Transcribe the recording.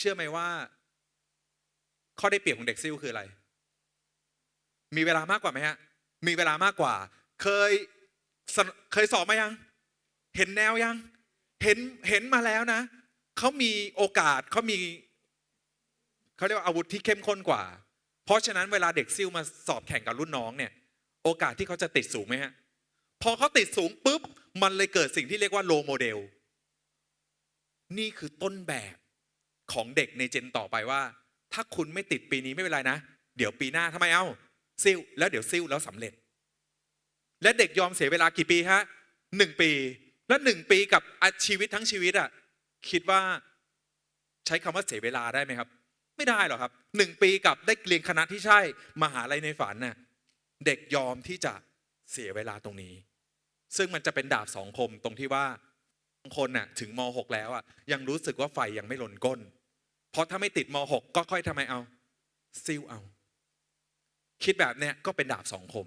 เชื่อไหมว่า ข้อได้เปรียบของเด็กซิ่วคืออะไร มีเวลามากกว่าไหมฮะ มีเวลามากกว่า เคยเคยสอบมายัง เห็นแนวยัง เห็นเห็นมาแล้วนะเขามีโอกาสเขามีเขาเรียกว่าอาวุธที่เข้มข้นกว่า เพราะฉะนั้นเวลาเด็กซิ่วมาสอบแข่งกับรุ่นน้องเนี่ย โอกาสที่เขาจะติดสูงไหมฮะพอเขาติดสูงปุ๊บ มันเลยเกิดสิ่งที่เรียกว่าโลโมเดล นี่คือต้นแบบ ของเด็กในเจนต่อไปว่า ถ้าคุณไม่ติดปีนี้ไม่เป็นไรนะ เดี๋ยวปีหน้าทำไมเอ้าซิ่วแล้วเดี๋ยวซิ่วแล้วสำเร็จ และเด็กยอมเสียเวลากี่ปีฮะหนึ่งปี แล้วหนึ่งปีกับชีวิตทั้งชีวิตอะคิดว่าใช้คำว่าเสียเวลาได้ไหมครับ ไม่ได้หรอกครับหนึ่งปีกับได้เรียนคณะที่ใช่มหาลัยในฝันน่ะเด็กยอมที่จะเสียเวลาตรงนี้ ซึ่งมันจะเป็นดาบสองคมตรงที่ว่าบางคนน่ะถึงม .6 แล้วอะยังรู้สึกว่าไฟยังไม่ลนก้น เพราะถ้าไม่ติดม .6 ก็ค่อยทำไมเอาซิ่วเอา คิดแบบเนี้ยก็เป็นดาบสองคม